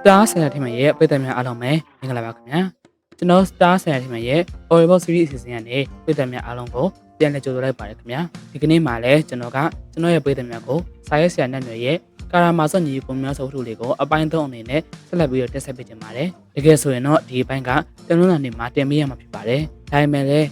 Star ဆရာထင်မရဲ့ပြည်သက်များအားလုံးပဲမင်္ဂလာပါခင်ဗျာကျွန်တော် Star ဆရာထင်မရဲ့ Audible Series အစီအစဉ်ကနေပြည်သက်များအားလုံးကိုပြန်လည်ကြိုဆိုလိုက်ပါတယ်ခင်ဗျာဒီကနေ့မှာလည်းကျွန်တော်ကကျွန်တော်ရဲ့ပြည်သက်များကိုစာရေးဆရာနဲ့တွေရဲ့ကာရာမာဆော့ညီပုံများစုထုလေးကိုအပိုင်းသုံးအနေနဲ့ဆက်လက်ပြီးတော့တက်ဆက်ပေးကြပါတယ်တကယ်ဆိုရင်တော့ဒီအပိုင်းကတနင်္လာနေ့မှာတင်ပေးရမှာဖြစ်ပါတယ်ဒါပေမဲ့လည်း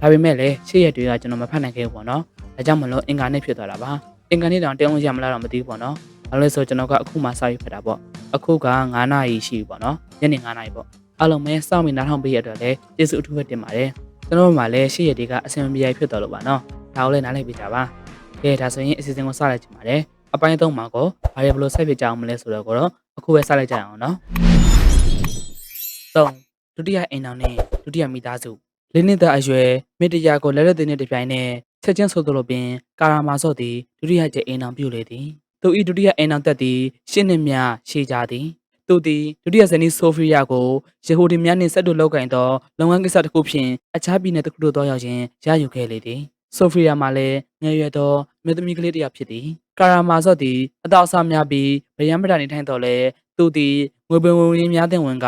ဒါပေမဲ့လည်းရှေ့ရက်တွေကကျွန်တော်မဖတ်နိုင်ခဲ့ဘူးပေါ့နော်ဒါကြောင့်မလို့အင်္ဂါနေ့ဖြစ်သွားတာပါအင်္ဂါနေ့တောင်တင်လို့ရမလားတော့မသိဘူးပေါ့နော် ဘာလို့လဲဆိုတော့ကျွန်တော်ကအခုမှစာရေးဖတ်တာပေါ့အခုက9နာရီရှိပြီပေါ့နော်ညနေ9နာရီပေါ့အားလုံးပဲစောင့်ပြီးနားထောင်ပေးရတဲ့အတွက်လည်းကျေးဇူးအထူးပဲတင်ပါတယ်ကျွန်တော်တို့မှလည်းရှေ့ရက်တွေကအဆင်မပြေဖြစ်တော်လို့ပါနော်ဒါကိုလည်းနားလည်ပေးကြပါကဲဒါဆိုရင်အစီအစဉ်ကိုစလိုက်ချင်ပါတယ်အပိုင်းသုံးမှာကိုဘာတွေဘလို့ဆက်ဖြစ်ကြအောင်မလဲဆိုတော့ကိုတော့အခုပဲစလိုက်ကြအောင်နော်သုံးဒုတိယအိမ်တော်နဲ့ဒုတိယမိသားစုလေးနှစ်သားအရွယ်မိတရာကိုလက်လက်သိနဲ့တပြိုင်နက်ချက်ချင်းဆိုသလိုပင်ကာရာမာဆော့သည်ဒုတိယကျအိမ်တော်ပြုလေသည် သူဤဒုတိယအိမ်အောင်သက်သည်ရှင်းနှင့်မြရှေကြသည်သူသည်ဒုတိယဇနီးဆိုဖီယာကိုယေဟူဒီများနှင့်ဆက်တူလောက်ကင်သောလုပ်ငန်းကိစ္စတစ်ခုဖြင့်အခြားပြည်နယ်တစ်ခုသို့သွားရောက်ခြင်းရယူခဲ့လေသည်ဆိုဖီယာမှာလည်းငယ်ရွယ်သောမြို့သမီးကလေးတစ်ယောက်ဖြစ်သည်ကာရာမာဆော့သည်အတော်အဆများပြီးဗယံပဒနေထိုင်တော်လဲသူသည်ငွေပင်ဝင်ရင်းများတဲ့ဝင်က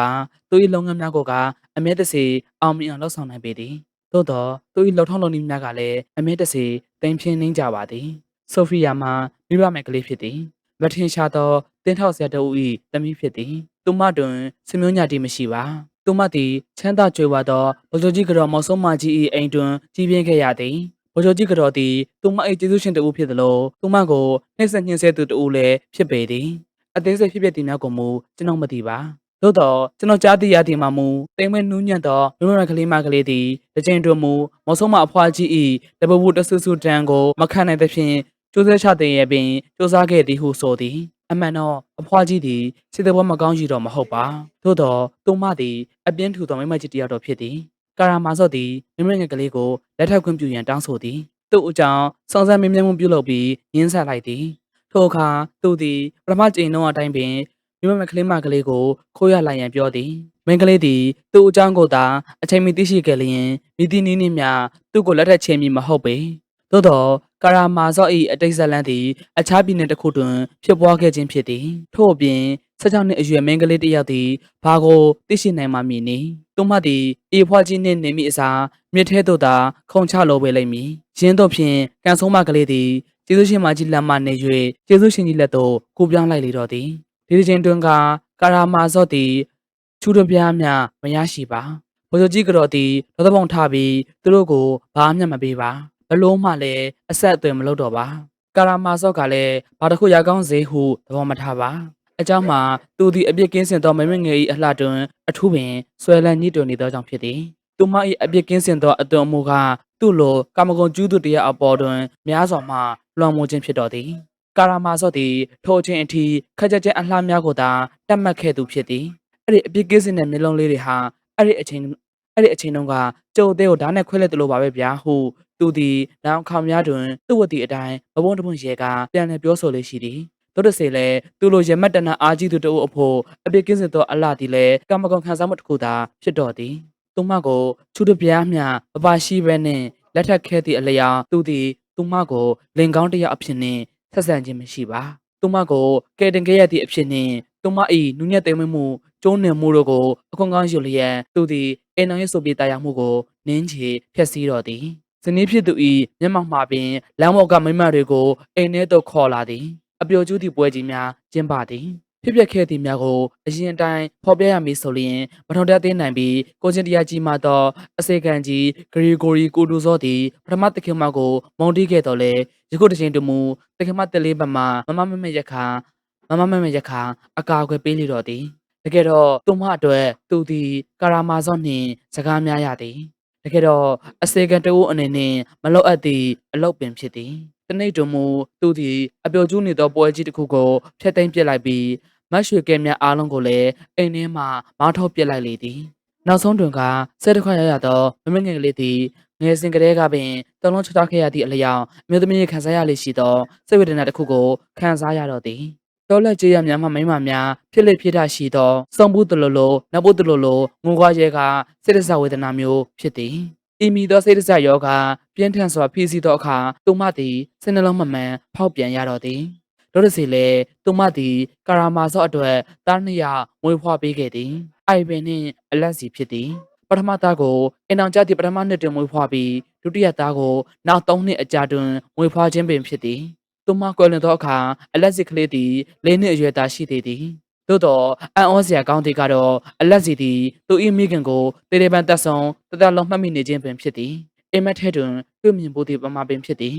သူ၏လုပ်ငန်းများကိုကအမဲတစေအောင်မြင်အောင်လှုပ်ဆောင်နိုင်ပေသည်သို့သောသူ၏လှုပ်ထောင်းလုပ်နည်းများကလည်းအမဲတစေတင်ပြင်းနှင်းကြပါသည်ဆိုဖီယာမှာ မိဘမဲ့ကလေးဖြစ်သည်မထင်ရှားသောတင်းထောက်ဆရာတို့၏သမီးဖြစ်သည်သူမတွင်စမျိုးညာတိမရှိပါသူမသည်ချမ်းသာကြွယ်ဝသောဗိုလ်ချုပ်ကြီးကတော်မောင်ဆုံးမကြီး၏အိမ်တွင်ကြီးပြင်းခဲ့ရသည်ဗိုလ်ချုပ်ကြီးကတော်သည်သူမ၏ကျေးဇူးရှင်တဦးဖြစ်သလိုသူမကိုနှိမ့်ဆက်ညှင်းဆဲသူတဦးလည်းဖြစ်ပေသည်အသေးစိတ်ဖြစ်ပျက်သည်များကိုမူကျွန်တော်မသိပါသို့တော့ကျွန်တော်ကြားသိရသည်မှာမူတိမ်မဲနူးညံ့သောမိမရကလေးမကလေးသည်တစ်ချိန်တွင်မူမောင်ဆုံးမအဖွားကြီး၏တပဘူးတဆူဆူတန်ကိုမခံနိုင်သဖြင့် ကျိုးဆဲချတဲ့ရဲ့ပင်စူးစမ်းခဲ့သည်ဟုဆိုသည်အမှန်တော့အဖွားကြီးသည်စိတ်တော်မကောင်းရှိတော့မဟုတ်ပါသို့တော့သူမသည်အပြင်းထူသောမိမကြီးတစ်ယောက်တော့ဖြစ်သည်ကာရာမာဆော့သည်မိမငယ်ကလေးကိုလက်ထပ်ခွင့်ပြုရန်တောင်းဆိုသည်သူ့အကြောင်းစောင့်စမ်းမင်းမြတ်မှုပြုလုပ်ပြီးရင်းဆက်လိုက်သည်ထိုအခါသူသည်ပထမကြိမ်လုံးအတိုင်းပင်မိမငယ်ကလေးမကလေးကိုခိုးရလိုက်ရန်ပြောသည်မင်းကလေးသည်သူ့အကြောင်းကိုသာအချိန်မီသိရှိခဲ့လျင်မိသည့်နည်းနည်းများသူ့ကိုလက်ထပ်ချေမည်မဟုတ်ပေသို့တော့ ကာရာမာဇော့၏အတိတ်ဇလန်းသည်အခြားပြည်နယ်တစ်ခုတွင်ဖြစ်ပွားခဲ့ခြင်းဖြစ်သည်ထို့အပြင်16နှစ်အရွယ်မိန်းကလေးတစ်ယောက်သည်ဘာကိုသိရှိနိုင်မှမည်နည်းသူမသည်အေဖွားကြီးနှင့်နေမိအစားမြစ်ထဲသို့သာခုံချလိုပေလိမ့်မည်ရင်းတို့ဖြင့်ကန်ဆုံးမကလေးသည်ကျေးဇူးရှင်မကြီးလက်မှနေ၍ကျေးဇူးရှင်ကြီးလက်သို့ကူပြောင်းလိုက်လေတော့သည်ဒီဒီချင်းတွင်ကကာရာမာဇော့သည်ချူတပြားများမရရှိပါဘိုလ်ချုပ်ကြီးကတော့သည်လောသပုံထပြီးသူတို့ကိုဘာမှမပေးပါ ဘလုံးမှလည်းအဆက်အသွယ်မလုပ်တော့ပါကာရာမာဆော့ကလည်းဘာတစ်ခုရကောင်းစေဟုသဘောမထားပါအကြောင်းမှာသူသည်အပြစ်ကင်းစင်သောမမငယ်၏အလှတွင်အထူးပင်ဆွဲလန်းညှိတွင်နေသောကြောင့်ဖြစ်သည်သူမ၏အပြစ်ကင်းစင်သောအသွင်အမူကသူ့လိုကာမဂုဏ်ကျူးသူတရားအပေါ်တွင်များစွာမှလွှမ်းမိုးခြင်းဖြစ်တော်သည်ကာရာမာဆော့သည်ထိုအချိန်အထိခက်ကြက်ကြက်အလှများကိုသာတတ်မှတ်ခဲ့သူဖြစ်သည်အဲ့ဒီအပြစ်ကင်းစင်တဲ့မျိုးလုံးလေးတွေဟာအဲ့ဒီအချိန်အဲ့ဒီအချိန်တုန်းကကြုံသေးကိုဓာတ်နဲ့ခွဲလိုက်တယ်လို့ပါပဲဗျာဟု သူသည်နောင်ခေါင်များတွင်သူ့ဝတ်သည့်အတိုင်းမဘုံတပွန်ရဲကပြန်လည်ပြောဆိုလေးရှိသည်တို့တစေလဲသူလိုရမတ်တနာအားကြီးသူတို့အဖို့အပြစ်ကင်းစင်သောအလားဒီလဲကမ္မကွန်ခံစားမှုတစ်ခုသာဖြစ်တော်သည်သူမကိုချူတပြားမျှမပါရှိဘဲနှင့်လက်ထပ်ခဲ့သည့်အလျောက်သူသည်သူမကိုလင်ကောင်းတစ်ယောက်အဖြစ်နှင့်ဆက်ဆံခြင်းမရှိပါသူမကိုကဲတင်ခဲ့ရသည့်အဖြစ်နှင့်သူမ၏နူးညံ့သိမ်းမမှုကျိုးနှင်မှုတို့ကိုအခွင့်ကောင်းယူလျက်သူသည်အိမ်တော်ရဲ့ဆိုပြေတရားမှုကိုနင်းချေဖျက်ဆီးတော်သည် ဇနီးဖြစ်သူ၏မျက်မှောက်မှာပင်လမ်းပေါ်ကမိမတွေကိုအိမ်ထဲသို့ခေါ်လာသည်အပျော်ကျူးသည့်ပွဲကြီးများကျင်းပသည်ဖြစ်ပျက်ခဲ့သည့်များကိုအရင်တိုင်းဖော်ပြရမည်ဆိုလျင်မထုံတက်သေးနိုင်ပြီးကိုချင်းတရားကြီးမှသောအစေခံကြီးဂရီဂိုရီကိုတူဇောသည်ပထမတခင်မကိုမုံတီးခဲ့တော်လဲယခုတစ်ချိန်တမူတခင်မတက်လေးဘက်မှမမမမရခါမမမမရခါအကာအကွယ်ပေးလိတော်သည်တကယ်တော့သူမအတွက်သူသည်ကာရာမာဇော့နှင့်စကားများရသည် တကယ်တော့အစေခံတဦးအနေနဲ့မလောက်အပ်သည့်အလောက်ပင်ဖြစ်သည်တနေ့တွင်မူသူသည်အပျော်ကျူးနေသောပွဲကြီးတစ်ခုကိုဖျက်သိမ်းပစ်လိုက်ပြီးမတ်ရွှေကဲများအားလုံးကိုလည်းအိမ်ထဲမှမောင်းထုတ်ပစ်လိုက်လေသည်နောက်ဆုံးတွင်ကဆဲတစ်ခွက်ရရသောမမငယ်ကလေးသည်ငယ်စဉ်ကလေးကပင်တလုံးချထားခဲ့ရသည့်အလျောက်အမျိုးသမီးခံစားရလေရှိသောစိတ်ဝေဒနာတစ်ခုကိုခံစားရတော့သည် တော်လက်ကြေးရများမှမိမများဖြစ်လေဖြစ်တာရှိသောစုံဘူးတလို့လို့နဘူးတလို့လို့ငိုကွာရဲကစိတ္တဇဝေဒနာမျိုးဖြစ်သည်ဤမီသောစိတ္တဇယောဂပြင်းထန်စွာဖိစီးသောအခါသူမသည်စိတ်နှလုံးမမှန်ဖောက်ပြန်ရတော့သည်တို့တစ်စီလည်းသူမသည်ကာရာမာဆော့အတွက်တားနှစ်ရမွေးဖွားပေးခဲ့သည်အိုင်ပင်နှင့်အလက်စီဖြစ်သည်ပထမသားကိုအင်အောင်ကျသည့်ပထမနှစ်တွင်မွေးဖွားပြီးဒုတိယသားကိုနောက်၃နှစ်အကြာတွင်မွေးဖွားခြင်းပင်ဖြစ်သည် သူမကွယ်လွန်သောအခါအလက်စီကလေးသည်၄နှစ်အရွယ်သားရှိသေးသည်သို့တော့အန်ဩစရာကောင်းသည်ကတော့အလက်စီသည်သူ၏မိခင်ကိုတေတေပန်တက်ဆောင်တတလုံးမှတ်မိနေခြင်းပင်ဖြစ်သည်အိမ်မက်ထဲတွင်တွေ့မြင်ဖို့သည်ပမာပင်ဖြစ်သည်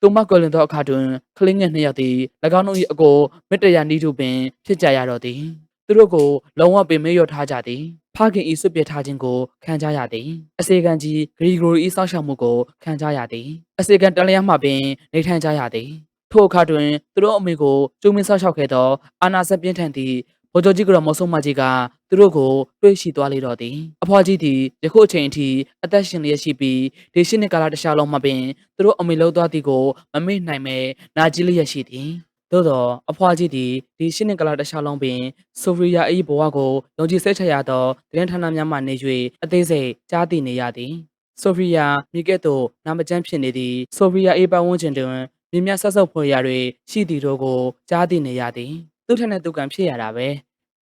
သူမကွယ်လွန်သောအခါတွင်ကလေးငယ်နှစ်ယောက်သည်၎င်းတို့၏အကိုမတ္တရာနီးသူပင်ဖြစ်ကြရတော့သည်သူတို့ကိုလုံးဝပင်မေ့လျော့ထားကြသည်ဖခင်၏ဆွပြစ်ထားခြင်းကိုခံကြရသည်အစေခံကြီးဂရီဂိုရီ၏စောင့်ရှောက်မှုကိုခံကြရသည်အစေခံတလျားမှပင်နေထိုင်ကြရသည် ထိုအခါတွင်သူတို့အမေကိုကျုံမင်းစောင့်ရှောက်ခဲ့သောအာနာဆက်ပြင်းထန်သည့်ဗိုလ်ချုပ်ကြီးကတော်မောဆုံမကြီးကသူတို့ကိုတွေ့ရှိသွားလေတော့သည်အဖွားကြီးသည်ယခုအချိန်အထိအသက်ရှင်လျက်ရှိပြီးဒီရှင်းနှစ်ကာလတစ်ခြားလုံးမှာပင်သူတို့အမေလုံးသွားသည်ကိုမမေ့နိုင်ပဲနာကျင်လျက်ရှိသည်သို့သောအဖွားကြီးသည်ဒီရှင်းနှစ်ကာလတစ်ခြားလုံးပင်ဆိုဖရီယာ၏ဘဝကိုယုံကြည်စိတ်ချရသောသတင်းဌာနများမှနေ၍အသေးစိတ်ကြားသိနေရသည်ဆိုဖရီယာမိကဲ့သို့နာမကျန်းဖြစ်နေသည်ဆိုဖရီယာ၏ပတ်ဝန်းကျင်တွင် မြင်မြဆက်ဆုပ်ဖွယ်ရာတွေရှိသည်တို့ကိုကြားသိနေရသည်သူထက်နဲ့သူကံဖြစ်ရတာပဲ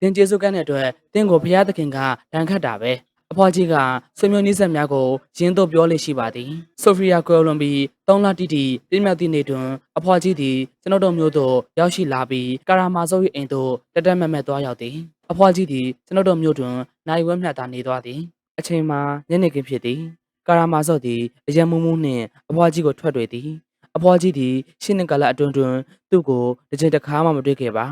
သင်ကျေးဇူးကမ်းတဲ့အတွက်သင်ကိုဘုရားသခင်ကတန်ခတ်တာပဲအဖွားကြီးကဆွေမျိုးနည်းဆက်များကိုရင်းတို့ပြောလေရှိပါသည်ဆိုဖီယာကွယ်လွန်ပြီး၃လတိတိပြင်းမြောက်သည့်နေ့တွင်အဖွားကြီးသည်ကျွန်တော်တို့မျိုးသို့ရောက်ရှိလာပြီးကာရာမာဆိုး၏အိမ်သို့တက်တက်မက်မက်သွားရောက်သည်အဖွားကြီးသည်ကျွန်တော်တို့မျိုးတွင်နိုင်ဝဲမြတ်သာနေသွားသည်အချိန်မှာညနေခင်းဖြစ်သည်ကာရာမာဆော့သည်အယံမူးမူးနှင့်အဖွားကြီးကိုထွက်တွေ့သည် အဖွားကြီးသည်ရှင်းနေကလာအတွင်တွင်သူ့ကိုတစ်ချိန်တစ်ခါမှမတွေ့ခဲ့ပါ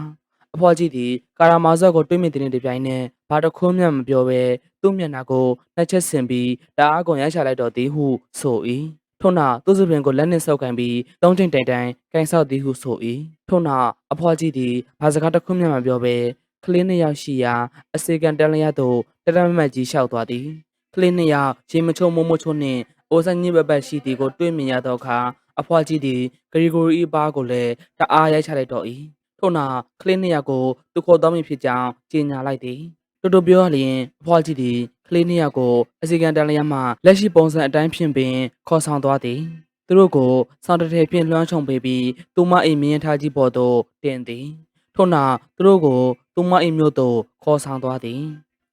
အဖွားကြီးသည်ကာရာမာဆော့ကိုတွေ့မြင်တဲ့နေ့တစ်ပြိုင်နက်ဘာတစ်ခုမှမပြောဘဲသူ့မျက်နှာကိုနှစ်ချက်ဆင်ပြီးတအားကုန်ရိုက်ချလိုက်တော်သည်ဟုဆို၏ထို့နောက်သူ့စပင်ကိုလက်နှင့်ဆုပ်ကန်ပြီးသုံးချိန်တိုင်တိုင်ကန်ဆောက်သည်ဟုဆို၏ထို့နောက်အဖွားကြီးသည်ဘာစကားတစ်ခုမှမပြောဘဲကလေးနှစ်ယောက်ရှိရာအစေကန်တန်လျက်သို့တရမမတ်ကြီးလျှောက်သွားသည်ကလေးနှစ်ယောက်ရေမချုံမမချုံနှင့်အိုးဆိုင်ညစ်ပတ်ပတ်ရှိသည်ကိုတွေ့မြင်ရသောအခါ အဖွားကြီးသည်ဂရီဂိုရီဘားကိုလည်းတအားရိုက်ချလိုက်တော့၏ထို့နောက်ကလေးနှစ်ယောက်ကိုသူခေါ်တော်မူဖြစ်ကြောင်းကြေညာလိုက်သည်တူတူပြောရလျင်အဖွားကြီးသည်ကလေးနှစ်ယောက်ကိုအစီကံတန်လျက်မှလက်ရှိပုံစံအတိုင်းဖြင့်ပင်ခေါ်ဆောင်သွားသည်သူတို့ကိုစောင်းတထဲဖြင့်လွှမ်းခြုံပေးပြီးသူမအိမ်မင်းထားကြီးပေါ်သို့တင်သည်ထို့နောက်သူတို့ကိုသူမအိမ်မြို့သို့ခေါ်ဆောင်သွားသည်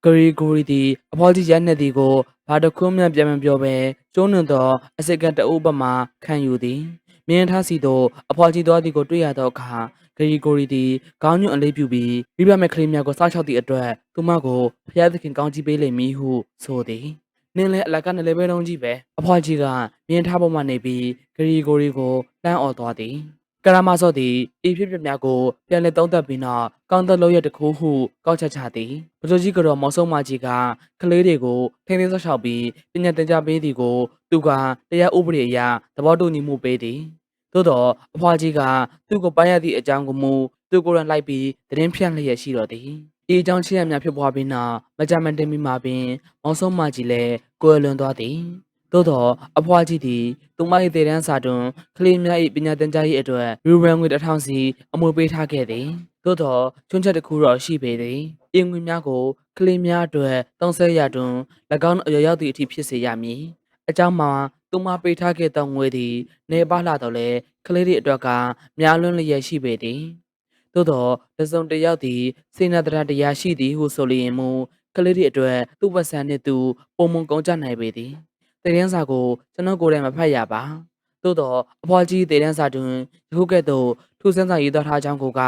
ဂရီဂိုရီသည်အဖွားကြီးရိုက်နှက်သည်ကိုဘာတစ်ခုမှပြန်မပြောဘဲ ကျုံးနှံသောအစိကံတအုပ်ပမာခံယူသည်မြင်းထားစီသို့အဖွားကြီးသွားသည်ကိုတွေ့ရသောအခါဂရီဂိုရီသည်ခေါင်းညွန့်အလေးပြုပြီးမိဘမဲ့ကလေးများကိုစောင့်ရှောက်သည့်အတွက်သူမကိုဖျားသခင်ကောင်းကြီးပေးလိမ့်မည်ဟုဆိုသည်နင်းလဲအလကနဲ့လေပဲတုံးကြီးပဲအဖွားကြီးကမြင်းထားပေါ်မှနေပြီးဂရီဂိုရီကိုလှမ်းអော်သွားသည် ကရာမဆော့သည်ဤဖြစ်ပျက်များကိုပြန်လည်သုံးသပ်ပြီးနောက်ကောင်းသက်လို့ရတခုဟုကောက်ချက်ချသည်ပဇိုကြီးကတော့မောင်ဆုံးမကြီးကကလေးတွေကိုထိန်းသိမ်းဆောက်ရှောက်ပြီးပညာသင်ကြားပေးသည်ကိုသူကတရားဥပဒေအရသဘောတူညီမှုပေးသည်သို့တော့အဖွားကြီးကသူ့ကိုပိုင်းရသည့်အကြောင်းကိုမူသူကိုယ်တိုင်လိုက်ပြီးသတင်းဖြန့်လျက်ရှိတော်သည်ဤအကြောင်းချင်းရများဖြစ်ပွားပြီးနောက်မကြမတင်မီမှာပင်မောင်ဆုံးမကြီးလည်းကိုယ်လွန်သွားသည် သို့တော့အဖွားကြီးသည်သူမ၏တည်တန်းစာတွင်ကလေးများ၏ပညာသင်ကြားရေးအတွက်ရူရန်ငွေတစ်ထောင်စီအမွေပေးထားခဲ့သည်သို့တော့ချွန်းချက်တစ်ခုတော့ရှိပေသည်အင်ငွေများကိုကလေးများအတွက်သုံးဆရတွင်၎င်းအရရောက်သည့်အထိဖြစ်စေရမည်အကြောင်းမှာသူမပေးထားခဲ့သောငွေသည်နေပါလာတော့လေကလေးတွေအတွက်ကများလွန်းလျက်ရှိပေသည်သို့တော့တစုံတစ်ယောက်သည်စေနာတရတရားရှိသည်ဟုဆိုလျင်မူကလေးတွေအတွက်သူ့ပစံနှင့်သူပုံမုံကောင်းကြနိုင်ပေသည် တည်တန်းစာကိုကျွန်တော်ကိုယ်တိုင်မဖတ်ရပါသို့တော့အဖွားကြီးတည်တန်းစာတွင်ယခုကဲ့သို့ထူးဆန်းစွာရေးသားထားကြောင်းကိုက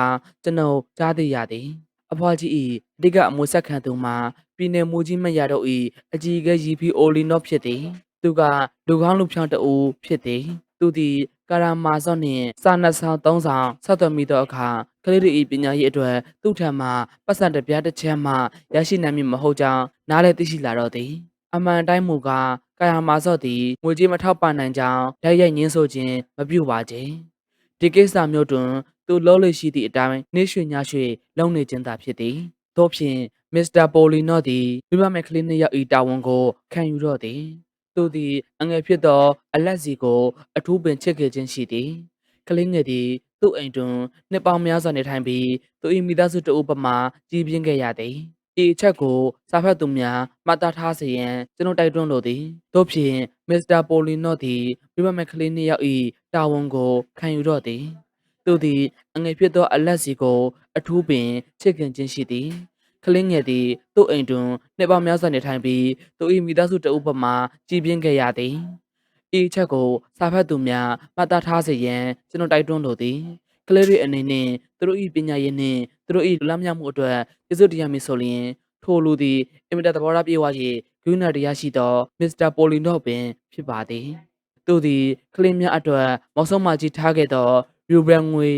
ကျွန်တော်ကြားသိရသည်အဖွားကြီး၏အဓိကအမွေဆက်ခံသူမှာပြည်내မူကြီးမရတော့၏အကြီးအကဲရီဖီအိုလီနော့ဖြစ်သည် သူကလူကောင်းလူဖြောင်းတအူဖြစ်သည် သူသည်ကာရာမာဆော့နှင့်စာနတ်ဆောင်သုံးဆောင်ဆက်သွယ်မိသောအခါကလေးတို့၏ပညာရေးအတွက်သူ့ထံမှပတ်စံတစ်ပြားတစ်ချက်မှရရှိနိုင်မည်မဟုတ်ကြောင်းနားလည်သိရှိလာတော့သည် အမှန်တိုင်းမူကား ကာယာမာဆော့သည်ငွေကြေးမထောက်ပံ့နိုင်ကြောင်းဓာတ်ရိုက်ညင်းဆိုခြင်းမပြုပါကြဒီကိစ္စမျိုးတွင်သူလုံးလို့ရှိသည့်အတိုင်းနှိရွှေညရွှေလုံနေခြင်းသာဖြစ်သည်တို့ဖြင့်မစ္စတာပိုလီနော့သည်မိဘမဲ့ကလေးနှစ်ယောက်၏တာဝန်ကိုခံယူတော့သည်သူသည်အငယ်ဖြစ်သောအလက်စီကိုအထူးပင်ချစ်ခဲ့ခြင်းရှိသည်ကလေးငယ်သည်သူ့အိမ်တွင်နှစ်ပေါင်းများစွာနေထိုင်ပြီးသူ၏မိသားစုတအုပ်ပမာကြီးပြင်းခဲ့ရသည် ဤအချက်ကိုစာဖတ်သူများမှတ်သားထားစေရန်ကျွန်တော်တိုက်တွန်းလိုသည်တို့ဖြင့်မစ္စတာပိုလီနော့သည်မိဘမဲ့ကလေးနှစ်ယောက်၏တာဝန်ကိုခံယူတော့သည်သူသည်အငယ်ဖြစ်သောအလက်စီကို အထူးပင်ချစ်ခင်ခြင်းရှိသည်ကလင်းငယ်သည်သူ့အိမ်တွင်နှစ်ပေါင်းများစွာနေထိုင်ပြီးသူ၏မိသားစုတအုပ်ပေါ်မှကြည်ပြင်းခဲ့ရသည်ဤအချက်ကိုစာဖတ်သူများမှတ်သားထားစေရန်ကျွန်တော်တိုက်တွန်းလိုသည် ကလေးတွေအနေနှင့်သူတို့၏ပညာရေးနှင့်သူတို့၏လမ်းမြမှုအတွက်ကျေးဇူးတရားမည်ဆိုလျင်ထိုလူသည်အင်မတန်သဘောထားပြေဝ၍ဂုဏတရားရှိသောမစ္စတာပိုလီနော့ပင် ဖြစ်ပါသည်သူသည်ကလေးများအတွက်မောက်ဆုံးမကြီးထားခဲ့သောယူဘရန်ငွေ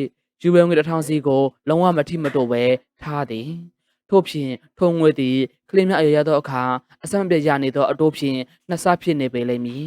ယူဘရန်ငွေတစ်ထောင်စီကိုလုံးဝမထိမတော့ပဲထားသည်ထို့ဖြင့်ထုံငွေသည်ကလေးများအရရသောအခါအဆမပြေရနေသောအတိုးဖြင့်နှစ်ဆဖြစ်နေပေလိမ့်မည်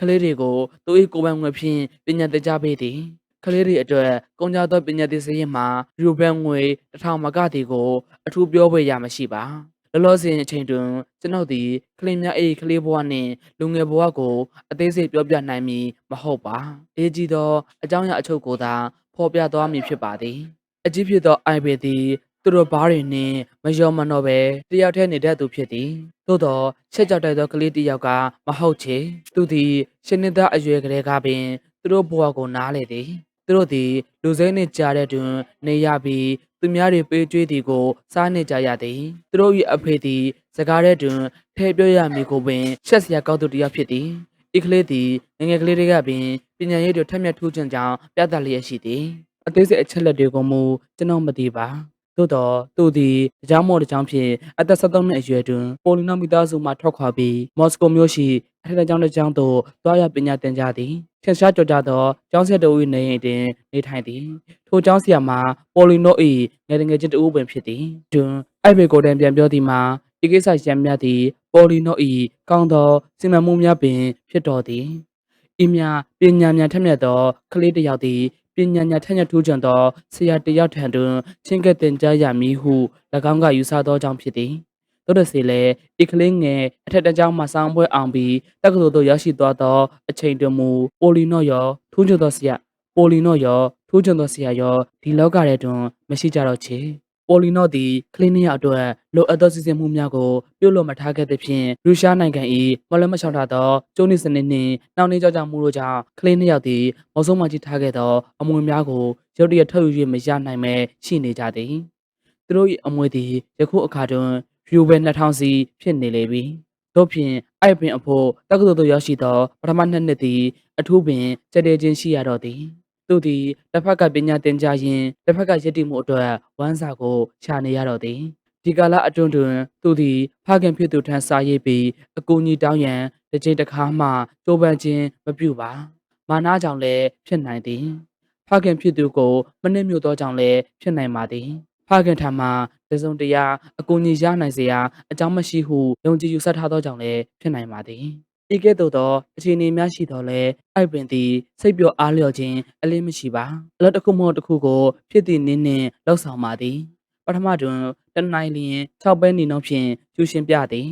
ကလေးတွေကိုသူ၏ကိုယ်ပိုင်ငွေဖြင့်ပညာသင်ကြားပေးသည် ကလေးတွေအတွက်ကုန်ကြသောပညာသင်စရင်မှာယူဘရန်ငွေတစ်ထောင်မကသည်ကိုအထူးပြောဖို့ရမရှိပါလောလောဆယ်အချိန်တွင်ကျွန်ုပ်သည်ကလေးများ၏ကလေးဘဝနှင့်လူငယ်ဘဝကိုအသေးစိတ်ပြောပြနိုင်မည်မဟုတ်ပါ။အေးကြီးသောအကြောင်းအရာအချုပ်ကိုသာဖော်ပြသွားမည်ဖြစ်ပါသည်။အကြီးဖြစ်သောအိုင်ဘေသည်သူတို့ဘားတွေနှင့်မလျော်မတော့ပဲတယောက်တည်းနေတတ်သူဖြစ်သည်။သို့သောချက်ကြောက်တိုက်သောကလေးတစ်ယောက်ကမဟုတ်ချေ။သူသည်ရှင်းနေသောအရွယ်ကလေးကပင်သူတို့ဘဝကိုနားလေသည်။ သူတို့သည်လူစိမ်းနှင့်ကြားတဲ့တွင်နေရပြီးသူများတွေပေးကြွေးသည်ကိုစားနေကြရသည်။သူတို့၏အဖေသည်စကားတဲ့တွင်ထဲ့ပြောရမည်ကိုပင်ရှက်စရာကောက်သူတစ်ယောက်ဖြစ်သည်။ဤကလေးသည်ငယ်ငယ်ကလေးတွေကပင်ပညာရေးတွေထက်မြက်ထူးချွန်ကြောင်းပြသလျက်ရှိသည်။အသေးစိတ်အချက်လက်တွေကိုမူကျွန်တော်မသိပါ။ သို့တော့သူသည်တကြောင်မို့တကြောင်ဖြင့်အသက်73နှစ်အရွယ်တွင်ပိုလီနိုမီသားစုမှထွက်ခွာပြီးမော်စကိုမြို့ရှိအထက်တန်းကျောင်းတစ်ကျောင်းသို့တွားရပညာသင်ကြားသည်။ထင်ရှားကြော်ကြသောကျောင်းဆက်တော်၏နေအိမ်တွင်နေထိုင်သည်။ထိုကျောင်းဆရာမှာပိုလီနို၏ငယ်ငယ်ချင်းတဦးပင်ဖြစ်သည်။တွင်အဲ့ဘေကိုတန်ပြန်ပြောသည်မှာဒီကိစ္စရံမြသည်ပေါ်လီနို၏ကောင်းသောစီမံမှုများပင် ဖြစ်တော်သည်။ဤမြပညာဉာဏ်ထက်မြက်သောကလေးတစ်ယောက်သည် ပညာဉာဏ်ထက်မြက်ထူးချွန်သောဆရာတစ်ယောက်ထံတွင်ချင်းကပ်တင်ကြားရမည်ဟု၎င်းကယူဆသောကြောင့်ဖြစ်သည်။သို့တစေလည်းဤကလေးငယ်အထက်တန်းကျောင်းမှစောင်းပွဲအောင်ပြီးတက္ကသိုလ်သို့ရောက်ရှိသွားသောအချိန်တွင်မူပိုလီနိုရောထူးချွန်သောဆရာပိုလီနိုရောထူးချွန်သောဆရာရောဒီလောကထဲတွင်မရှိကြတော့ချေ။ ပိုလီနော့သည်ကလင်းနှစ်ယောက်အတွက်လိုအပ်သောစီစဉ်မှုများကိုပြုလုပ်မထားခဲ့သဖြင့်ရုရှားနိုင်ငံ၏မလွဲမရှောင်ထားသောကျိုးနည်းစနစ်နှင့်နှောင့်နှေးကြောက်ကြမှုတို့ကြောင့်ကလင်းနှစ်ယောက်သည်မော်ဆုံးမကြီးထားခဲ့သောအမွေများကိုရုတ်တရက်ထုတ်ယူ၍မရနိုင်ပဲရှိနေကြသည်သူတို့၏အမွေသည်ယခုအခါတွင်ယူဘဲ2000စီဖြစ်နေလေပြီတို့ဖြင့်အိုက်ပင်အဖို့တက္ကသိုလ်သို့ရောက်ရှိသောပထမနှစ်နှစ်သည်အထူးပင်ကြည်တည်ခြင်းရှိရတော့သည် သူသည်တစ်ဖက်ကပညာသင်ကြားရင်းတစ်ဖက်ကရည်တည်မှုအတွက်ဝမ်းစာကိုရှာနေရတော့သည်ဒီကာလအတွင်းတွင်သူသည်ဖခင်ဖြစ်သူထံစာရေးပြီးအကူအညီတောင်းရန်တစ်ချိန်တစ်ခါမှကြိုးပမ်းခြင်းမပြုပါမာနာကြောင့်လည်းဖြစ်နိုင်သည်ဖခင်ဖြစ်သူကိုမနှိမ့်မြို့သောကြောင့်လည်းဖြစ်နိုင်ပါသည်ဖခင်ထံမှတစုံတရာအကူအညီရနိုင်စေရာအကြောင်းမရှိဟုယုံကြည်ယူဆထားသောကြောင့်လည်းဖြစ်နိုင်ပါသည် ဤကဲ့သို့သောအခြေအနေများရှိတော်လဲအိုက်ပင်သည်စိတ်ပျော်အားလျော်ခြင်းအလေးမရှိပါအလုပ်တစ်ခုမဟုတ်တစ်ခုကိုဖြစ်တည်နင်းနှင့်လှုပ်ဆောင်ပါသည်ပထမတွင်တနိုင်လျင်6ပဲနေနှုန်းဖြင့်ကျူရှင်ပြသည်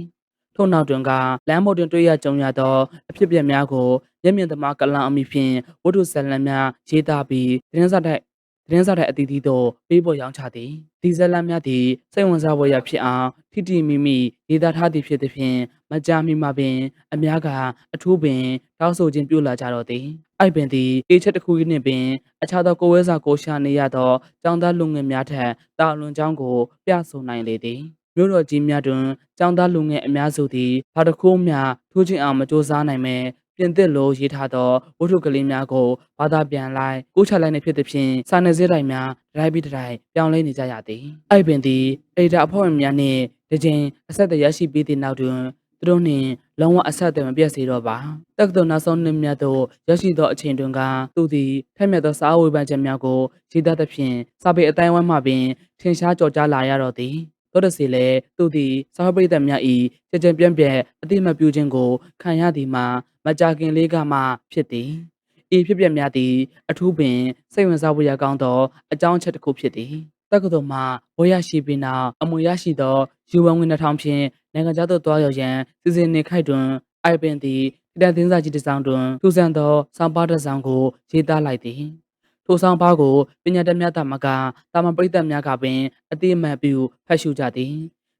ထို့နောက်တွင်ကလမ်းပေါ်တွင်တွေ့ရကြုံရသောအဖြစ်အပျက်များကိုမျက်မြင်သမားကလန်အမိဖြင့်ဝတ္ထုဇာတ်လမ်းများရေးသားပြီးသတင်းစာတိုက်သ တင်းစာတိုက်အသီးသီးသို့ပေးပို့ရောင်းချသည်ဒီဇာတ်လမ်းများသည်စိတ်ဝင်စားဖွယ်ရာဖြစ်အောင်ထိတိမိမိရေးသားထားသည်ဖြစ်သည်ဖြင့်မကြာမီမှာပင် အများကအထူးပင်တောက်ဆိုခြင်းပြုလာကြတော့သည်အိုက်ပင်သည်အေးချက်တစ်ခုနှင့်ပင်အခြားသောကိုယ်ဝဲစာကိုရှာနေရသောចောင်းသားလူငယ်များထက်တာလွန်ချောင်းကို ပြဆိုနိုင်လေသည်မြို့တော်ကြီးများတွင်ចောင်းသားလူငယ်အများစုသည်ဘာတစ်ခုမျှထိုးချင်းအောင်မစူးစမ်းနိုင်မဲ ပြင်သစ်လိုရေးထားသောဝတ္ထုကလေးများကိုဘာသာပြန်လိုက်ကိုးချလိုက်နေဖြစ်သည်ဖြင့်စာနယ်ဇင်းတိုင်းများဒရိုက်ပြီးဒရိုက်ပြောင်းလဲနေကြရသည်အိုက်ပင်သည်အေဒါအဖွဲ့ဝင်များနှင့်ဒီချိန်အဆက်အသွယ်ရရှိပြီးသည့်နောက်တွင်သူတို့နှင့်လုံးဝအဆက်အသွယ်မပြတ်စေတော့ပါတက္ကသိုလ်နောက်ဆုံးနှစ်မြတ်သို့ရရှိသောအချိန်တွင်ကသူသည်ထက်မြက်သောစာအဝေဖန်ချက်များကိုရေးသားသဖြင့်စာပေအတိုင်းအဝိုင်းမှပင်ထင်ရှားကြော်ကြားလာရတော့သည် သောတစီလည်းသူသည်စာပရိသတ်များ၏ကြကြံပြန့်ပြန့်အတိမတ်ပြုခြင်းကိုခံရသည်မှာမကြာခင်လေးကမှဖြစ်သည်ဤဖြစ်ပျက်များသည်အထူးပင်စိတ်ဝင်စားဖို့ရကောင်းသောအကြောင်းအချက်တစ်ခုဖြစ်သည်တက္ကသိုလ်မှဘွေရရှိပြီးနောက်အမွေရရှိသောယူဝံဝင်2000ဖြင့်နိုင်ငံခြားသို့တွားရောက်ရန်စီစဉ်နေခိုက်တွင်အိုက်ပင်သည်တန်သင်းစာကြီးတစ်စောင်တွင်ထူဆန်သောစောင်းပါတစ်စောင်ကိုရေးသားလိုက်သည် ထိုဆောင်ပါကိုပညာတတ်များသမကတာမန်ပရိသတ်များကပင်အတိအမှန်ပြုဖတ်ရှုကြသည်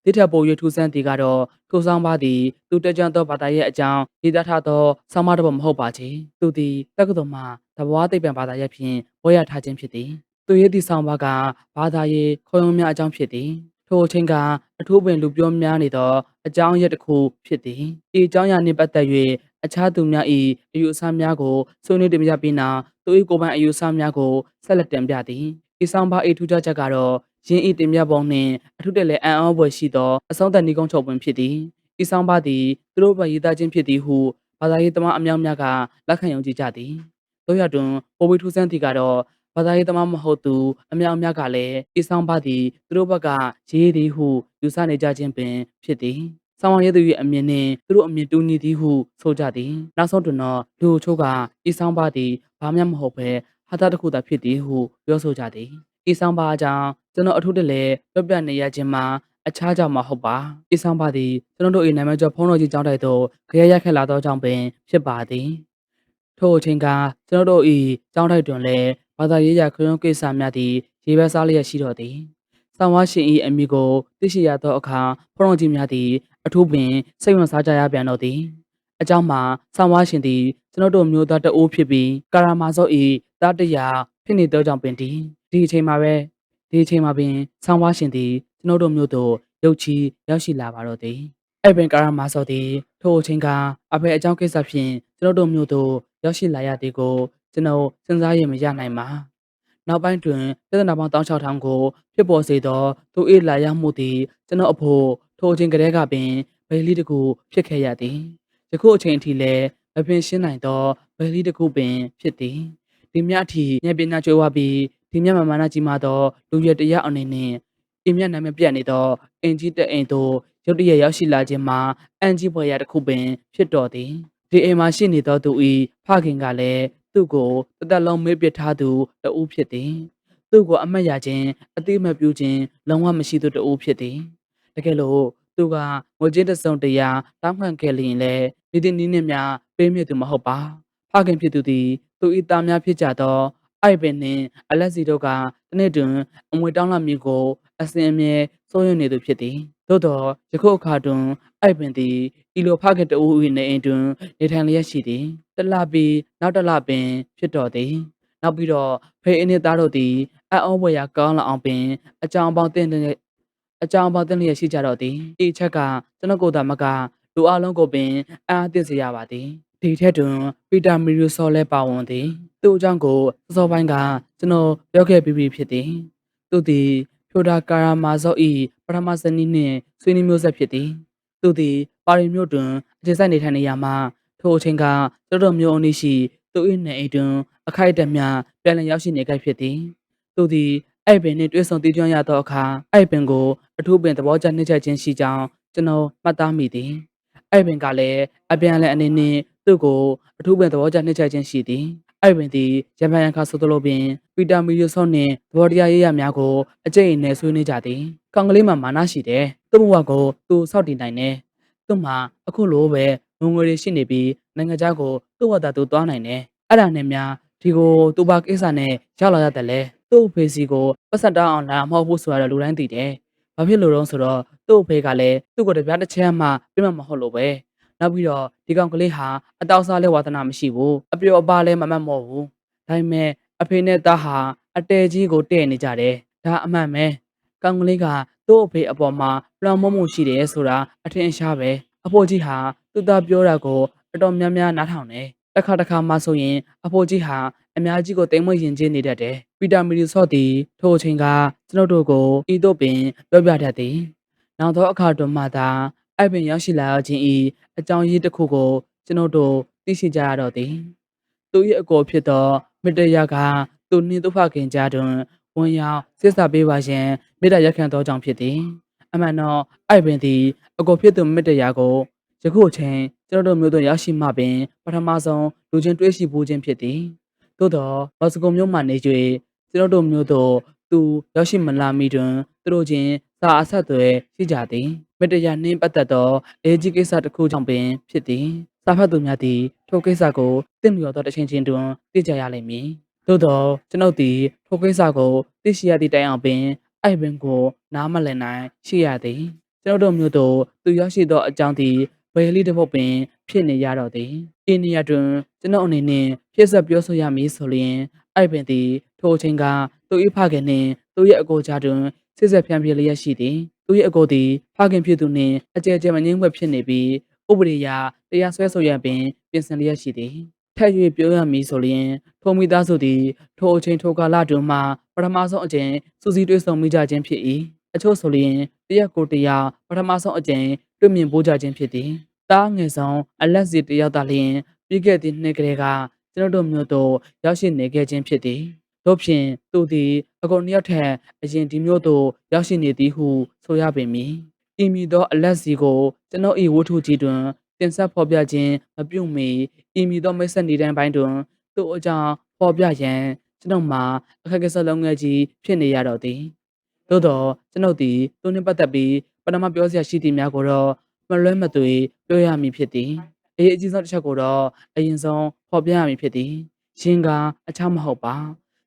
တိထက်ပို၍ထူဆန်းသည်ကတော့ထိုဆောင်ပါသည်သူတက်ကြွသောဘာသာရဲ့အကြောင်းရေးသားထားသောဆောင်းပါးတစ်ပုဒ်မဟုတ်ပါချေသူသည်တက္ကသိုလ်မှတဘွားသိပ္ပံဘာသာရပ်ဖြင့်ဘွဲ့ရထားခြင်းဖြစ်သည်သူရဲ့ဒီဆောင်ပါကဘာသာရေးခေါ်ယုံများအကြောင်းဖြစ်သည်ထိုအချိန်ကအထူးပင်လူပြောများနေသောအကြောင်းအရက်တစ်ခုဖြစ်သည်ဒီအကြောင်းအရာနှင့်ပတ်သက်၍ အခြားသူများ၏အယူအဆများကိုဆွေးနွေးတင်ပြပြီးနောက်သူ၏ကိုယ်ပိုင်အယူအဆများကိုဆက်လက်တင်ပြသည်ဒီဆောင်ပါ၏ထူးခြားချက်ကတော့ရင်းဤတင်ပြပုံနှင့်အထူးတလဲအံ့ဩဖွယ်ရှိသောအဆုံးသတ်ဏီကုန်းချုပ်ပင်ဖြစ်သည်ဤဆောင်ပါသည်သူတို့ဘက်ရေးသားခြင်းဖြစ်သည်ဟုဘာသာရေးသမားအများများကလက်ခံယုံကြည်ကြသည်တို့ရတွင်ပိုဘီထူးဆန်းတီကတော့ဘာသာရေးသမားမဟုတ်သူအများအများကလည်းဤဆောင်ပါသည်သူတို့ဘက်ကရေးသည်ဟုယူဆနေကြခြင်းပင်ဖြစ်သည် ဆောင်ရရသူ၏အမြင်နှင့်သူတို့အမြင်တူညီသည်ဟုဆိုကြသည်နောက်ဆုံးတွင်တော့လူအချို့ကဤဆောင်ပါသည်ဘာမှမဟုတ်ဘဲဟာတာတစ်ခုသာဖြစ်သည်ဟုပြောဆိုကြသည်ဤဆောင်ပါအကြောင်းကျွန်တော်အထူးတလဲပြပြနေရခြင်းမှာအခြားကြောင့်မဟုတ်ပါဤဆောင်ပါသည်ကျွန်တော်တို့၏နာမည်ကျော်ဖုန်းတော်ကြီးကျောင်းတိုက်သို့ခရရရက်ခက်လာသောကြောင့်ပင်ဖြစ်ပါသည်ထို့အချိန်ကကျွန်တော်တို့၏ကျောင်းတိုက်တွင်လည်းဘာသာရေးရာခရုံးကိစ္စများသည်ရေဘက်စားလျက်ရှိတော်သည်ဆောင်ဝါရှင်၏အမိကိုသိရှိရသောအခါဖုန်းတော်ကြီးများသည် အထူးပင်စိတ်ဝင်စားကြရပြန်တော်သည်အကြောင်းမှာဆောင်ဝါရှင်သည်ကျွန်တော်တို့မျိုးသားတအိုးဖြစ်ပြီးကာရာမာဇော့၏တာတရာဖြစ်နေသောကြောင့်ပင်ဒီဒီအချိန်မှာပဲဒီအချိန်မှာပင်ဆောင်းဝါရှင်သည်ကျွန်တော်တို့မျိုးတို့ရုတ်ချီရောက်ရှိလာပါတော့သည်အဲ့ပင်ကာရာမာဇော့သည်ထိုအချိန်ကအဖေအကြောင်းကိစ္စဖြင့်ကျွန်တော်တို့မျိုးတို့ရောက်ရှိလာရသည်ကိုကျွန်တော်စဉ်းစားရမရနိုင်ပါနောက်ပိုင်းတွင်ပြဿနာပေါင်း16000ကိုဖြစ်ပေါ်စေသောသူ၏လာရောက်မှုသည်ကျွန်တော်အဖို့ ထိုအချိန်ကတည်းကပင်ဗေလီတစ်ခုဖြစ်ခဲ့ရသည်ယခုအချိန်အထိလည်းမပင်ရှင်းနိုင်သောဗေလီတစ်ခုပင်ဖြစ်သည်ဒီမြတ်အထိညပညာကျွေးဝပြီးဒီမြတ်မမာနကြီးမာသောလူရတရအနေနဲ့အင်းမြတ်နာမည်ပြတ်နေသောအင်ကြီးတဲ့အိမ်သို့ရုတ်တရက်ရောက်ရှိလာခြင်းမှာအန်ကြီးဘွယ်ရတစ်ခုပင်ဖြစ်တော်သည်ဒီအိမ်မှာရှိနေသောသူ၏ဖခင်ကလည်းသူ့ကိုတသက်လုံးမေးပစ်ထားသူတဦးဖြစ်သည်သူ့ကိုအမတ်ရခြင်းအတိအမတ်ပြုခြင်းလုံးဝမရှိသူတဦးဖြစ်သည် တကယ်လို့သူကငိုချင်းတစုံတရာတောင်းခံခဲ့လျင်လည်းမိသည့်နည်းနဲ့များပေးမြစ်သူမဟုတ်ပါဖခင်ဖြစ်သူသည်သူ၏သားများဖြစ်ကြသောအိုက်ပင်နှင့်အလက်စီတို့ကတနေ့တွင်အမွေတောင်းလာမည်ကိုအစဉ်အမြဲစိုးရွံ့နေသူဖြစ်သည်သို့သောယခုအခါတွင်အိုက်ပင်သည်ဤလိုဖခင်တဦး၏နေအိမ်တွင်နေထိုင်လျက်ရှိသည်တလပြီးနောက်တလပင် ဖြစ်တော်သည်နောက်ပြီးတော့ဖေအင်းနှင့်သားတို့သည်အံ့ဩဖွယ်ရာကောင်းလာအောင်ပင်အကြောင်းပေါင်းတင်တဲ့ အကြောင်းပေါင်းတင်လျက်ရှိကြတော့သည်ဒီအချက်ကကျွန်တော်ကိုယ်သာမကလူအလုံးကိုပင်အံ့အားသင့်စေရပါသည်ဒီထက်တွင်ပီတာမီရူဆော်လဲပါဝင်သည်သူ့အကြောင်းကိုစောစောပိုင်းကကျွန်တော်ပြောခဲ့ပြီးပြီဖြစ်သည်သူသည်ဖြိုဒါကာရာမာဇော့၏ပထမဇနီးနှင့်ဆွေးနွေးမျိုးဆက်ဖြစ်သည်သူသည်ပါရီမြို့တွင်အခြေစိုက်နေထိုင်နေရမှာထိုအချိန်ကကျွန်တော်မျိုးအနည်းရှိသူ၏နေအိမ်တွင်အခိုက်အတန့်များပြန်လည်ရောက်ရှိနေကြဖြစ်သည်သူသည်အဲ့ပင်နှင့်တွေ့ဆုံတည်ကျွမ်းရသောအခါအဲ့ပင်ကို အထူးပင်သဘောကျနှိမ့်ချက်ခြင်းရှိကြောင်းကျွန်တော်မှတ်သားမိသည်အဲ့ပင်ကလည်းအပြန်အလှန်အနေနဲ့သူ့ကိုအထူးပင်သဘောကျနှိမ့်ချက်ခြင်းရှိသည်အဲ့ပင်သည်ရမန်ရန်ခါဆိုသလိုပင်ပီတာမီယိုဆော့နှင့်သဘောတရားရေးရများကိုအကျိတ်အနယ်ဆွေးနွေးကြသည်ကောင်ကလေးမှမာနရှိတယ်သူ့ဘဝကိုသူစောင့်တည်နိုင်တယ်သူ့မှာအခုလိုပဲငုံငွေတွေရှိနေပြီးနိုင်ငံခြားကိုသူ့ဝတ်တာသူသွားနိုင်တယ်အဲ့ဒါနဲ့များဒီကိုသူဘာကိစ္စနဲ့ရောက်လာရတယ်လေသူ့အဖေစီကိုပတ်စံတောင်းအောင်လာမဟုတ်ဘူးဆိုတော့လူတိုင်းသိတယ် ဘာဖြစ်လို့လဲဆိုတော့သူ့အဖေကလည်းသူ့ကိုတပြားတစ်ချက်မှပြမမဟုတ်လို့ပဲနောက်ပြီးတော့ဒီကောင်ကလေးဟာအတောက်စားလဲဝါသနာမရှိဘူးအပျော်အပါလဲမမတ်မဟုတ်ဘူးဒါပေမဲ့အဖေနဲ့သားဟာအတဲကြီးကိုတဲ့နေကြတယ်ဒါအမှန်ပဲကောင်ကလေးကသူ့အဖေအပေါ်မှာလွန်မမှုရှိတယ်ဆိုတာအထင်ရှားပဲအဖိုးကြီးဟာသူသားပြောတာကိုအတော်များများနားထောင်တယ် တစ်ခါတစ်ခါမှဆိုရင်အဖိုးကြီးဟာအများကြီးကိုတိမ်မွေ့ရင်ချင်းနေတတ်တယ်ပီတာမီရီဆော့သည်ထိုအချိန်ကကျွန်တော်တို့ကိုဤသို့ပင်ပြောပြတတ်သည်နောက်သောအခါတွင်မှသာအဲ့ပင်ရောက်ရှိလာခြင်းဤအကြောင်းရင်းတစ်ခုကိုကျွန်တော်တို့သိရှိကြရတော့သည်သူ၏အကိုဖြစ်သောမတရကသူနှင့်သူဖခင်ကြားတွင်ဝန်ရောက်စစ်စာပေးပါခြင်းမေတ္တာရက်ခံသောကြောင့်ဖြစ်သည်အမှန်တော့အဲ့ပင်သည်အကိုဖြစ်သူမတရကို ယခုအချိန်ကျွန်တော်တို့မျိုးတို့ရောက်ရှိမှပင်ပထမဆုံးလူချင်းတွေ့ရှိဖို့ခြင်းဖြစ်သည်သို့တော့မော်စကိုမြို့မှနေ၍ကျွန်တော်တို့မျိုးတို့သူရောက်ရှိမလာမီတွင်သူတို့ချင်းစာအဆက်အသွယ်ရှိကြသည်မတရားနှင်းပတ်သက်သောအေဂျီကိစ္စတစ်ခုကြောင့်ပင်ဖြစ်သည်စာဖတ်သူများသည်ထိုကိစ္စကိုသိလျော်သောတစ်ချိန်ချင်းတွင်သိကြရလိမ့်မည်သို့တော့ကျွန်ုပ်သည်ထိုကိစ္စကိုသိရှိရသည့်တိုင်အောင်ပင်အဲ့ပင်ကိုနားမလည်နိုင်ရှိရသည်ကျွန်တော်တို့မျိုးတို့သူရောက်ရှိသောအကြောင်းသည် ဘယ်လိတစ်ပုတ်ပင် ဖြစ်နေရတော့သည်အင်းနေရတွင်ကျွန်ုပ်အနေနဲ့ဖြစ်ဆက်ပြောဆိုရမည်ဆိုလျင်အဲ့ပင်သည်ထိုအချိန်ကသူ၏ဖခင်နှင့်သူ၏အကိုကြားတွင်စစ်ဆက်ဖြန့်ပြလျက်ရှိသည်သူ၏အကိုသည်ဖခင်ဖြစ်သူနှင့်အကျယ်ကျယ်မငြင်းဘက်ဖြစ်နေပြီးဥပဒေအရတရားစွဲဆိုရန်ပင်ပြင်ဆင်လျက်ရှိသည်ထက်၍ပြောရမည်ဆိုလျင်ထိုမိသားစုသည်ထိုအချိန်ထိုကာလတွင်မှပထမဆုံးအကြိမ်စူးစီးတွေ့ဆုံမိကြခြင်းဖြစ်၏အချို့ဆိုလျင်တရက်ကိုတရာပထမဆုံးအကြိမ် တွေ့မြင်ပိုးကြခြင်းဖြစ်သည်တားငယ်ဆောင်အလက်စီတယောက်သာလျင်ပြီးခဲ့သည့်နှစ်ကလေးကကျွန်တော်တို့မျိုးတို့ရောက်ရှိနေခဲ့ခြင်းဖြစ်သည်တို့ဖြင့်သူသည်အကုန်နှစ်ယောက်ထက်အရင်ဒီမျိုးတို့ရောက်ရှိနေသည်ဟုဆိုရပေမည်ဤမည်သောအလက်စီကိုကျွန်ုပ်၏ဝတ္ထုကြီးတွင်တင်ဆက်ဖော်ပြခြင်းမပြုမီဤမည်သောမိတ်ဆက်နေတိုင်းပိုင်းတွင်သူ့အကြောင်းဖော်ပြရန်ကျွန်ုပ်မှာအခက်အခဲစလုံးငယ်ကြီးဖြစ်နေရတော့သည်သို့တော့ကျွန်ုပ်သည်သူနှင့်ပတ်သက်ပြီး ပထမပြောစရာရှိသည်များကိုတော့မလွဲမသွေပြောရမည်ဖြစ်သည်အရေးအကြီးဆုံးတစ်ချက်ကိုတော့အရင်ဆုံးဖော်ပြရမည်ဖြစ်သည်ရှင်ကအချောင်းမဟုတ်ပါ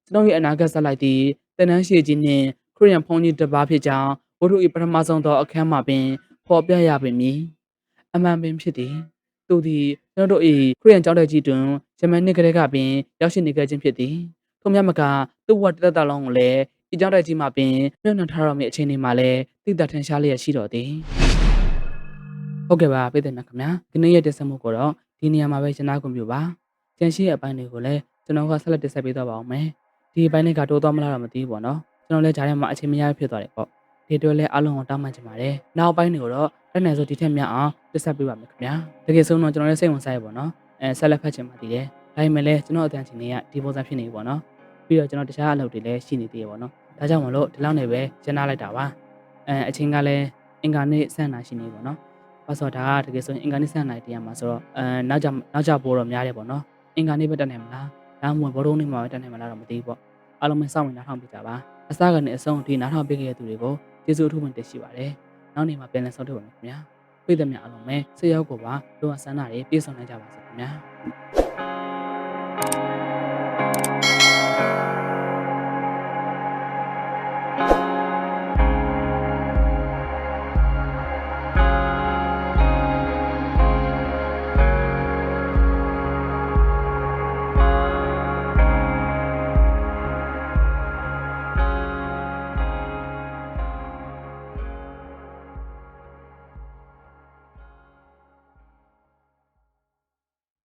ကျွန်ုပ်ရဲ့အနာဂတ်ဆက်လိုက်သည့်တန်တန်းရှိကြီးနှင့်ခရိယန်ဖုန်းကြီးတစ်ပါးဖြစ်ကြောင်းဝတ္ထု၏ပထမဆုံးသောအခန်းမှာပင်ဖော်ပြရပေမည်အမှန်ပင်ဖြစ်သည်သူသည်ကျွန်တော်တို့၏ခရိယန်ကျောင်းတိုက်ကြီးတွင်ဂျမန်နှစ်ကလေးကပင်ရောက်ရှိနေခဲ့ခြင်းဖြစ်သည်ထို့မြတ်မကသူ့ဘဝတစ်သက်တာလုံးကိုလည်း ဤကျောင်းတိုက်ကြီးမှာပင်မြုပ်နှံထားတော်မူအချိန်ဒီမှာလည်းသိတာထင်ရှားလျက်ရှိတော်သည်ဟုတ်ကဲ့ပါပြည်သူများခင်ဗျာဒီနေ့ရဲ့တက်ဆက်မှုကိုတော့ဒီနေရာမှာပဲရှင်းနာကုန်ပြပါကျန်ရှိရဲ့အပိုင်းတွေကိုလည်းကျွန်တော်ကဆက်လက်တက်ဆက်ပေးသွားပါအောင်မယ်ဒီအပိုင်းတွေကတိုးသွားမလားတော့မသိဘူးပေါ့နော်ကျွန်တော်လည်းဂျားထဲမှာအချိန်မရဖြစ်သွားတယ်ပေါ့ဒီအတွက်လည်းအားလုံးကိုတောင်းပန်ချင်ပါတယ်နောက်ပိုင်းတွေကိုတော့လက်နယ်ဆိုဒီထက်များအောင်တက်ဆက်ပေးပါမယ်ခင်ဗျာတကယ်ဆုံးတော့ကျွန်တော်လည်းစိတ်ဝင်စားရပေါ့နော်အဲဆက်လက်ဖတ်ချင်ပါသေးတယ်ဒါပေမဲ့လည်းကျွန်တော်အတန်းချင်တွေကဒီပုံစံဖြစ်နေပြီပေါ့နော်ပြီးတော့ကျွန်တော်တခြားအလုပ်တွေလည်းရှိနေသေးရပေါ့နော် ဒါကြောင့်မလို့ဒီလောက်နေပဲကျန်နာလိုက်တာပါအဲအချိန်ကလည်းအင်္ဂါနေ့ဆန့်နာရှိနေပေါ့နော်ဘာလို့ဒါကတကယ်ဆိုရင်အင်္ဂါနေ့ဆန့်နာတရားမှာဆိုတော့အဲနောက်ကြနောက်ကြပိုးတော့များတယ်ပေါ့နော်အင်္ဂါနေ့ပဲတက်နိုင်မလားဒါမှမဟုတ်ဘောလုံးနေ့မှာပဲတက်နိုင်မလားတော့မသိဘူးပေါ့အားလုံးပဲစောင့်နေနားထောင်ပြကြပါအစကနေအဆုံးအထိနားထောင်ပြခဲ့တဲ့သူတွေကိုကျေးဇူးအထူးပင်တင်ရှိပါတယ်နောက်နေ့မှာပြန်လည်ဆောက်ထုတ်ပါမယ်ခင်ဗျာပြည်သူများအားလုံးပဲဆေးရောက်ကိုပါလောကဆန္ဒတွေပြည့်စုံနိုင်ကြပါစေခင်ဗျာ